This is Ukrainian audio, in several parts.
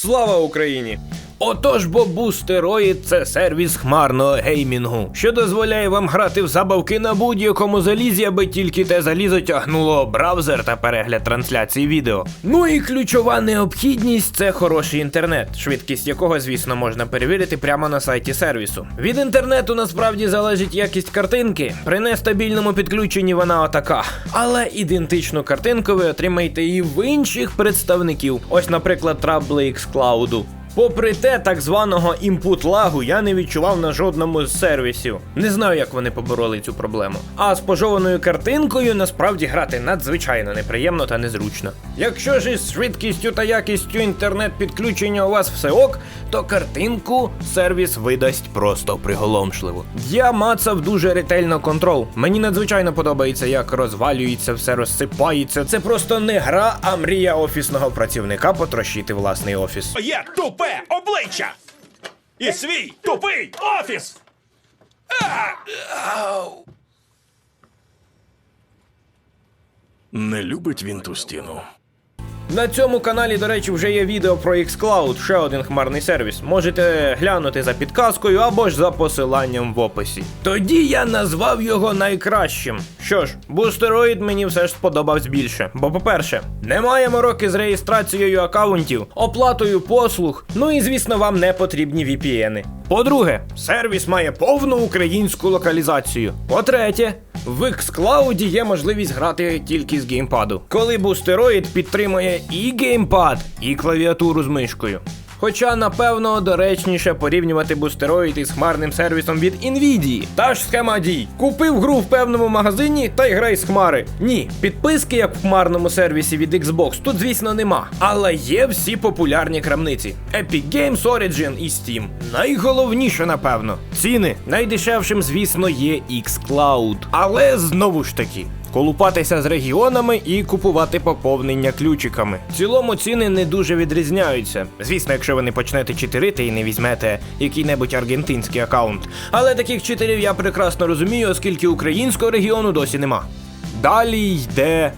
Слава Україні! Отож, бо Бустероїд це сервіс хмарного геймінгу, що дозволяє вам грати в забавки на будь-якому залізі, аби тільки те залізо тягнуло браузер та перегляд трансляції відео. Ну і ключова необхідність це хороший інтернет, швидкість якого, звісно, можна перевірити прямо на сайті сервісу. Від інтернету насправді залежить якість картинки. При нестабільному підключенні вона отака. Але ідентичну картинку ви отримаєте і в інших представників. Ось, наприклад, трабли Xcloud. Попри те, так званого імпут лагу я не відчував на жодному з сервісів. Не знаю, як вони побороли цю проблему. А з пожованою картинкою насправді грати надзвичайно неприємно та незручно. Якщо ж із швидкістю та якістю інтернет-підключення у вас все ок, то картинку сервіс видасть просто приголомшливо. Я мацав дуже ретельно контрол. Мені надзвичайно подобається, як розвалюється, все розсипається. Це просто не гра, а мрія офісного працівника потрощити власний офіс. Є тупе обличчя! І свій тупий офіс! Не любить він ту стіну. На цьому каналі, до речі, вже є відео про xCloud, ще один хмарний сервіс. Можете глянути за підказкою або ж за посиланням в описі. Тоді я назвав його найкращим. Що ж, бустероїд мені все ж сподобався більше. Бо, по-перше, немає мороки з реєстрацією аккаунтів, оплатою послуг, ну і звісно, вам не потрібні VPN. По-друге, сервіс має повну українську локалізацію. По-третє, в xCloud є можливість грати тільки з геймпаду. Коли бустероїд підтримує і геймпад, і клавіатуру з мишкою. Хоча, напевно, доречніше порівнювати бустероїд із хмарним сервісом від Nvidia. Та ж схема дій. Купив гру в певному магазині та й грай з хмари. Ні, підписки, як в хмарному сервісі від Xbox, тут, звісно, нема. Але є всі популярні крамниці: Epic Games, Origin і Steam. Найголовніше, напевно, ціни. Найдешевшим, звісно, є xCloud. Але знову ж таки. Колупатися з регіонами і купувати поповнення ключиками. В цілому ціни не дуже відрізняються. Звісно, якщо ви не почнете читерити і не візьмете який-небудь аргентинський аккаунт. Але таких читерів я прекрасно розумію, оскільки українського регіону досі нема. Далі йде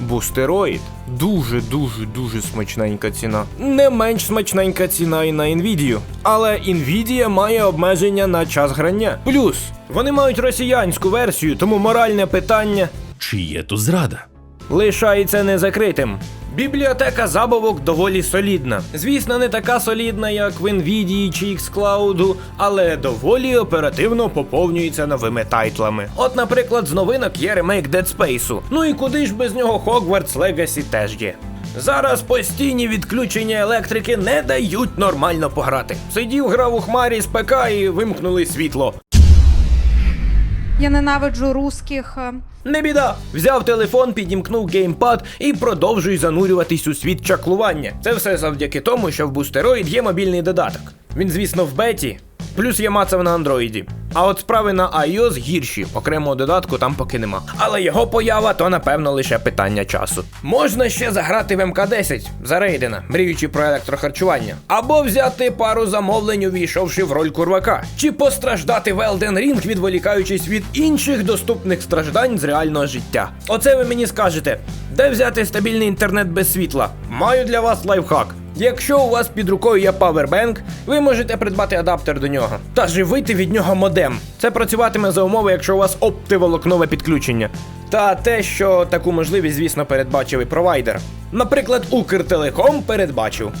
бустероїд. Дуже дуже дуже смачненька ціна. Не менш смачненька ціна і на Nvidia. Але Nvidia має обмеження на час грання. Плюс вони мають росіянську версію, тому моральне питання Чи є тут зрада? лишається незакритим. Бібліотека забавок доволі солідна. Звісно, не така солідна, як в Nvidia чи xCloud, але доволі оперативно поповнюється новими тайтлами. От, наприклад, з новинок є ремейк Dead Space. Ну і куди ж без нього Hogwarts Legacy теж є. Зараз постійні відключення електрики не дають нормально пограти. Сидів, грав у хмарі з ПК і вимкнули світло. Я ненавиджу русських. е, Не біда. Взяв телефон, підімкнув геймпад і продовжуй занурюватись у світ чаклування. Це все завдяки тому, що в бустероїд є мобільний додаток. Він, звісно, в беті, плюс є мацав на андроїді. А от справи на iOS гірші, окремого додатку там поки нема. Але його поява то напевно лише питання часу. Можна ще заграти в МК-10 за Рейдена, мріючи про електрохарчування, або взяти пару замовлень, увійшовши в роль курвака, чи постраждати в Elden Ring, відволікаючись від інших доступних страждань з реального життя. Оце ви мені скажете, де взяти стабільний інтернет без світла? Маю для вас лайфхак. Якщо у вас під рукою є Powerbank, ви можете придбати адаптер до нього та живити від нього модем. Це працюватиме за умови, якщо у вас оптиволокнове підключення. Та те, що таку можливість, звісно, передбачив і провайдер. Наприклад, Укртелеком передбачив.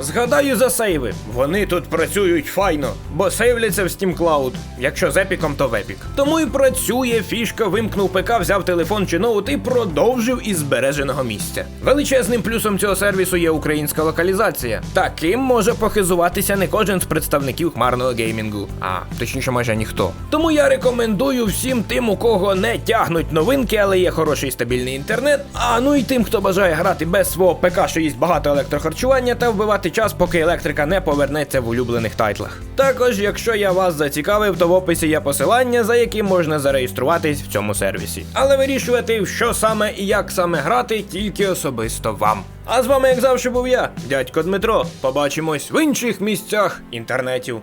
Згадаю за сейви. Вони тут працюють файно, бо сейвляться в Steam Cloud. Якщо з епіком, то в епік. Тому і працює фішка, вимкнув ПК, взяв телефон чи ноут і продовжив із збереженого місця. Величезним плюсом цього сервісу є українська локалізація. Таким може похизуватися не кожен з представників хмарного геймінгу, а точніше, майже ніхто. Тому я рекомендую всім тим, у кого не тягнуть новинки, але є хороший стабільний інтернет. А ну і тим, хто бажає грати без свого ПК, що їсть багато електрохарчування, та вбивати час, поки електрика не повернеться в улюблених тайтлах. Також, якщо я вас зацікавив, то в описі є посилання, за яким можна зареєструватись в цьому сервісі. Але вирішувати, що саме і як саме грати, тільки особисто вам. А з вами, як завжди, був я, дядько Дмитро. Побачимось в інших місцях інтернетів.